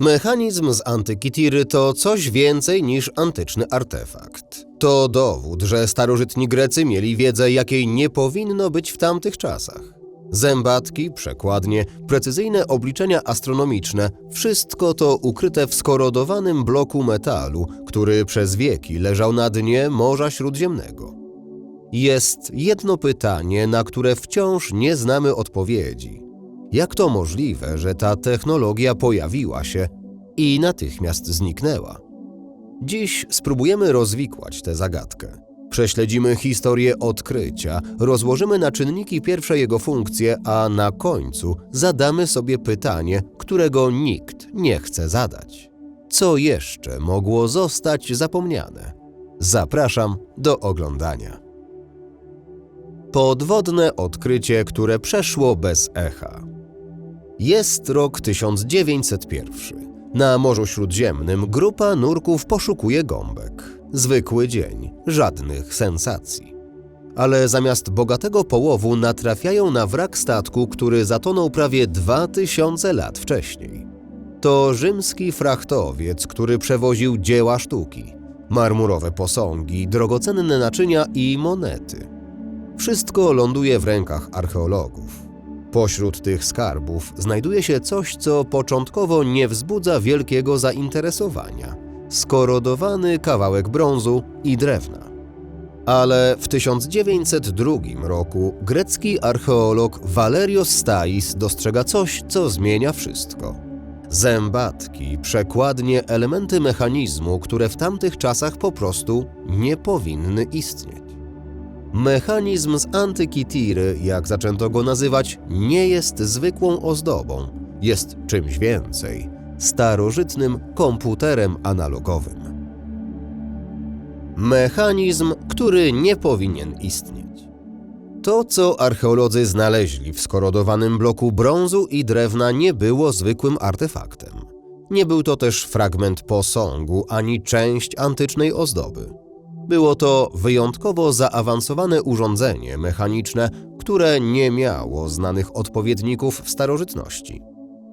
Mechanizm z antyki Tiry to coś więcej niż antyczny artefakt. To dowód, że starożytni Grecy mieli wiedzę, jakiej nie powinno być w tamtych czasach. Zębatki, przekładnie, precyzyjne obliczenia astronomiczne wszystko to ukryte w skorodowanym bloku metalu, który przez wieki leżał na dnie Morza Śródziemnego. Jest jedno pytanie, na które wciąż nie znamy odpowiedzi. Jak to możliwe, że ta technologia pojawiła się i natychmiast zniknęła? Dziś spróbujemy rozwikłać tę zagadkę. Prześledzimy historię odkrycia, rozłożymy na czynniki pierwsze jego funkcje, a na końcu zadamy sobie pytanie, którego nikt nie chce zadać. Co jeszcze mogło zostać zapomniane? Zapraszam do oglądania. Podwodne odkrycie, które przeszło bez echa. Jest rok 1901. Na Morzu Śródziemnym grupa nurków poszukuje gąbek. Zwykły dzień, żadnych sensacji. Ale zamiast bogatego połowu natrafiają na wrak statku, który zatonął prawie 2000 lat wcześniej. To rzymski frachtowiec, który przewoził dzieła sztuki, marmurowe posągi, drogocenne naczynia i monety. Wszystko ląduje w rękach archeologów. Pośród tych skarbów znajduje się coś, co początkowo nie wzbudza wielkiego zainteresowania skorodowany kawałek brązu i drewna. Ale w 1902 roku grecki archeolog Valerios Stais dostrzega coś, co zmienia wszystko. Zębatki, przekładnie elementy mechanizmu, które w tamtych czasach po prostu nie powinny istnieć. Mechanizm z antyki Tiry, jak zaczęto go nazywać, nie jest zwykłą ozdobą, jest czymś więcej starożytnym komputerem analogowym. Mechanizm, który nie powinien istnieć. To, co archeolodzy znaleźli w skorodowanym bloku brązu i drewna, nie było zwykłym artefaktem. Nie był to też fragment posągu ani część antycznej ozdoby. Było to wyjątkowo zaawansowane urządzenie mechaniczne, które nie miało znanych odpowiedników w starożytności.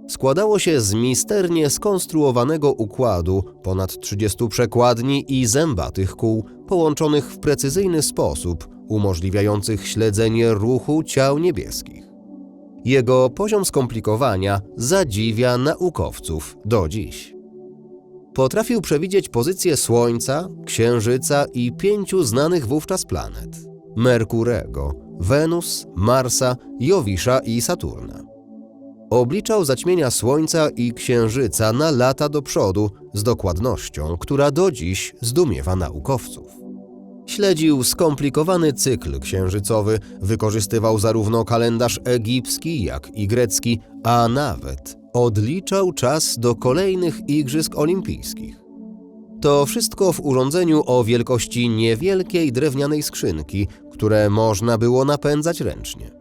Składało się z misternie skonstruowanego układu ponad 30 przekładni i zębatych kół połączonych w precyzyjny sposób, umożliwiających śledzenie ruchu ciał niebieskich. Jego poziom skomplikowania zadziwia naukowców do dziś. Potrafił przewidzieć pozycję Słońca, Księżyca i pięciu znanych wówczas planet: Merkurego, Wenus, Marsa, Jowisza i Saturna. Obliczał zaćmienia Słońca i Księżyca na lata do przodu z dokładnością, która do dziś zdumiewa naukowców. Śledził skomplikowany cykl księżycowy, wykorzystywał zarówno kalendarz egipski, jak i grecki, a nawet odliczał czas do kolejnych Igrzysk Olimpijskich. To wszystko w urządzeniu o wielkości niewielkiej drewnianej skrzynki, które można było napędzać ręcznie.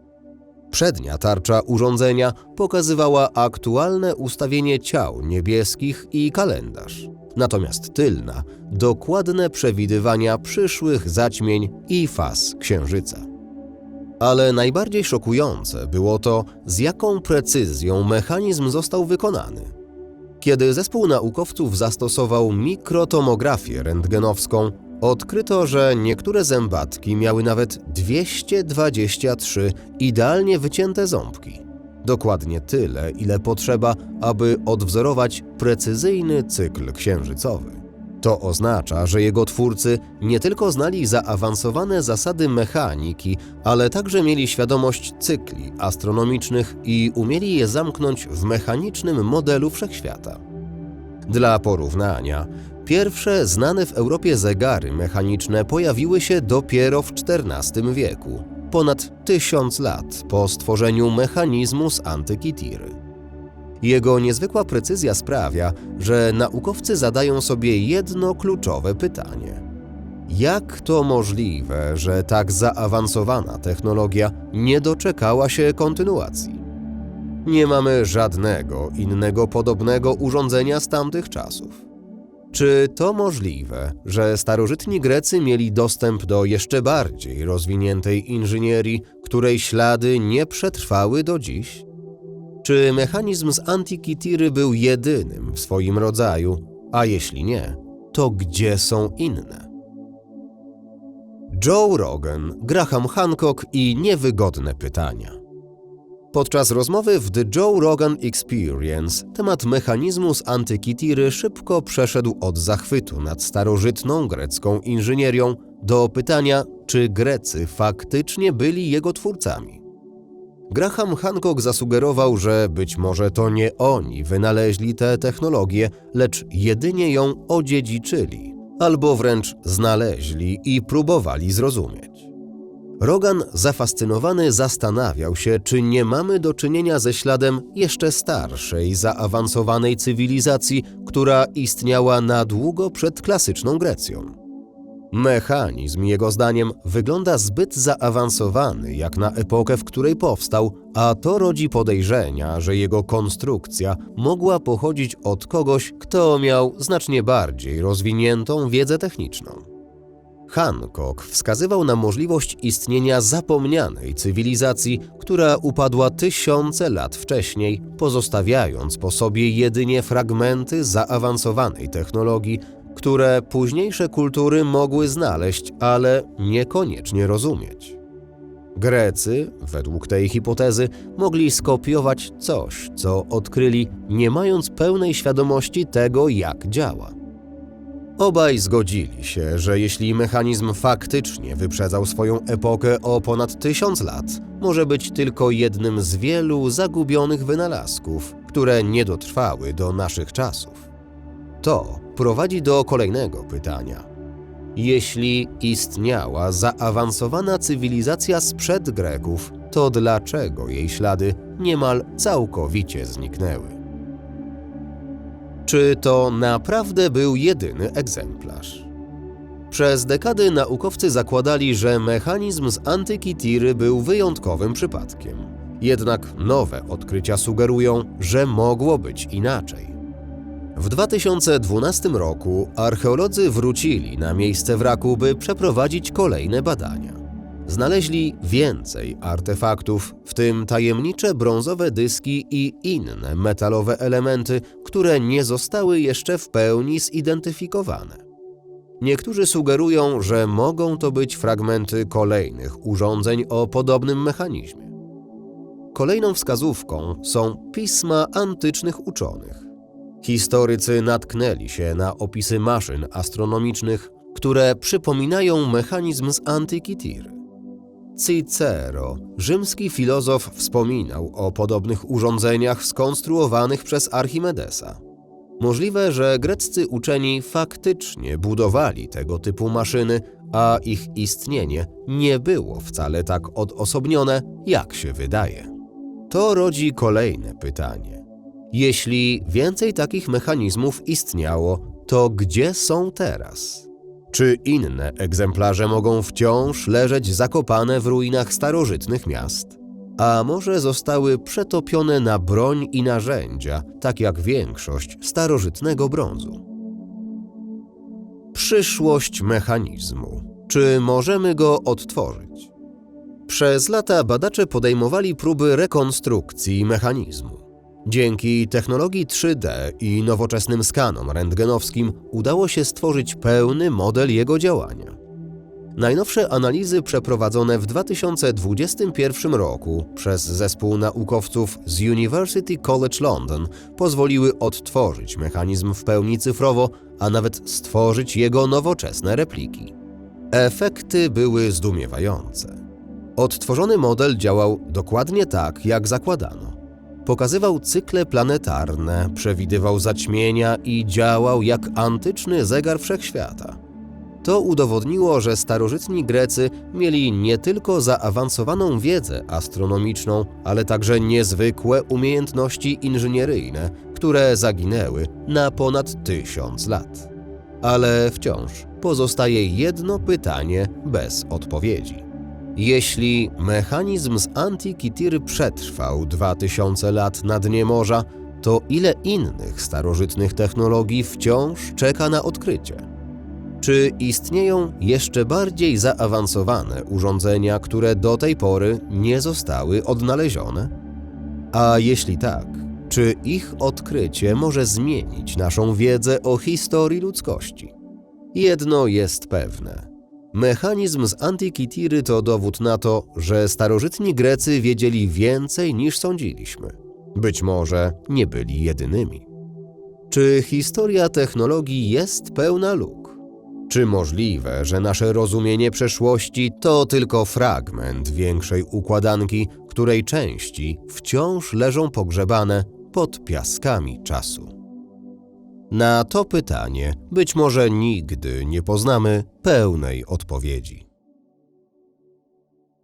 Przednia tarcza urządzenia pokazywała aktualne ustawienie ciał niebieskich i kalendarz. Natomiast tylna dokładne przewidywania przyszłych zaćmień i faz księżyca. Ale najbardziej szokujące było to, z jaką precyzją mechanizm został wykonany. Kiedy zespół naukowców zastosował mikrotomografię rentgenowską, Odkryto, że niektóre zębatki miały nawet 223 idealnie wycięte ząbki. Dokładnie tyle, ile potrzeba, aby odwzorować precyzyjny cykl księżycowy. To oznacza, że jego twórcy nie tylko znali zaawansowane zasady mechaniki, ale także mieli świadomość cykli astronomicznych i umieli je zamknąć w mechanicznym modelu wszechświata. Dla porównania, Pierwsze znane w Europie zegary mechaniczne pojawiły się dopiero w XIV wieku, ponad tysiąc lat po stworzeniu mechanizmu z antyki Tiry. Jego niezwykła precyzja sprawia, że naukowcy zadają sobie jedno kluczowe pytanie. Jak to możliwe, że tak zaawansowana technologia nie doczekała się kontynuacji? Nie mamy żadnego innego podobnego urządzenia z tamtych czasów. Czy to możliwe, że starożytni Grecy mieli dostęp do jeszcze bardziej rozwiniętej inżynierii, której ślady nie przetrwały do dziś? Czy mechanizm z Antikytiry był jedynym w swoim rodzaju, a jeśli nie, to gdzie są inne? Joe Rogan, Graham Hancock i niewygodne pytania. Podczas rozmowy w The Joe Rogan Experience temat mechanizmu z Antykitiry szybko przeszedł od zachwytu nad starożytną grecką inżynierią do pytania, czy Grecy faktycznie byli jego twórcami. Graham Hancock zasugerował, że być może to nie oni wynaleźli tę technologię, lecz jedynie ją odziedziczyli, albo wręcz znaleźli i próbowali zrozumieć. Rogan zafascynowany zastanawiał się, czy nie mamy do czynienia ze śladem jeszcze starszej, zaawansowanej cywilizacji, która istniała na długo przed klasyczną Grecją. Mechanizm, jego zdaniem, wygląda zbyt zaawansowany jak na epokę, w której powstał, a to rodzi podejrzenia, że jego konstrukcja mogła pochodzić od kogoś, kto miał znacznie bardziej rozwiniętą wiedzę techniczną. Hancock wskazywał na możliwość istnienia zapomnianej cywilizacji, która upadła tysiące lat wcześniej, pozostawiając po sobie jedynie fragmenty zaawansowanej technologii, które późniejsze kultury mogły znaleźć, ale niekoniecznie rozumieć. Grecy, według tej hipotezy, mogli skopiować coś, co odkryli, nie mając pełnej świadomości tego, jak działa. Obaj zgodzili się, że jeśli mechanizm faktycznie wyprzedzał swoją epokę o ponad tysiąc lat, może być tylko jednym z wielu zagubionych wynalazków, które nie dotrwały do naszych czasów. To prowadzi do kolejnego pytania. Jeśli istniała zaawansowana cywilizacja sprzed Greków, to dlaczego jej ślady niemal całkowicie zniknęły? Czy to naprawdę był jedyny egzemplarz? Przez dekady naukowcy zakładali, że mechanizm z Antykitiry był wyjątkowym przypadkiem. Jednak nowe odkrycia sugerują, że mogło być inaczej. W 2012 roku archeolodzy wrócili na miejsce wraku, by przeprowadzić kolejne badania. Znaleźli więcej artefaktów, w tym tajemnicze brązowe dyski i inne metalowe elementy, które nie zostały jeszcze w pełni zidentyfikowane. Niektórzy sugerują, że mogą to być fragmenty kolejnych urządzeń o podobnym mechanizmie. Kolejną wskazówką są pisma antycznych uczonych. Historycy natknęli się na opisy maszyn astronomicznych, które przypominają mechanizm z Antykitiry. Cicero, rzymski filozof, wspominał o podobnych urządzeniach skonstruowanych przez Archimedesa. Możliwe, że greccy uczeni faktycznie budowali tego typu maszyny, a ich istnienie nie było wcale tak odosobnione, jak się wydaje. To rodzi kolejne pytanie. Jeśli więcej takich mechanizmów istniało, to gdzie są teraz? Czy inne egzemplarze mogą wciąż leżeć zakopane w ruinach starożytnych miast? A może zostały przetopione na broń i narzędzia, tak jak większość starożytnego brązu? Przyszłość mechanizmu. Czy możemy go odtworzyć? Przez lata badacze podejmowali próby rekonstrukcji mechanizmu. Dzięki technologii 3D i nowoczesnym skanom rentgenowskim udało się stworzyć pełny model jego działania. Najnowsze analizy przeprowadzone w 2021 roku przez zespół naukowców z University College London pozwoliły odtworzyć mechanizm w pełni cyfrowo, a nawet stworzyć jego nowoczesne repliki. Efekty były zdumiewające. Odtworzony model działał dokładnie tak, jak zakładano. Pokazywał cykle planetarne, przewidywał zaćmienia i działał jak antyczny zegar wszechświata. To udowodniło, że starożytni Grecy mieli nie tylko zaawansowaną wiedzę astronomiczną, ale także niezwykłe umiejętności inżynieryjne, które zaginęły na ponad tysiąc lat. Ale wciąż pozostaje jedno pytanie bez odpowiedzi. Jeśli mechanizm z Antikitiry przetrwał 2000 lat na dnie morza, to ile innych starożytnych technologii wciąż czeka na odkrycie? Czy istnieją jeszcze bardziej zaawansowane urządzenia, które do tej pory nie zostały odnalezione? A jeśli tak, czy ich odkrycie może zmienić naszą wiedzę o historii ludzkości? Jedno jest pewne. Mechanizm z Antikytiry to dowód na to, że starożytni Grecy wiedzieli więcej niż sądziliśmy. Być może nie byli jedynymi. Czy historia technologii jest pełna luk? Czy możliwe, że nasze rozumienie przeszłości to tylko fragment większej układanki, której części wciąż leżą pogrzebane pod piaskami czasu? Na to pytanie być może nigdy nie poznamy pełnej odpowiedzi.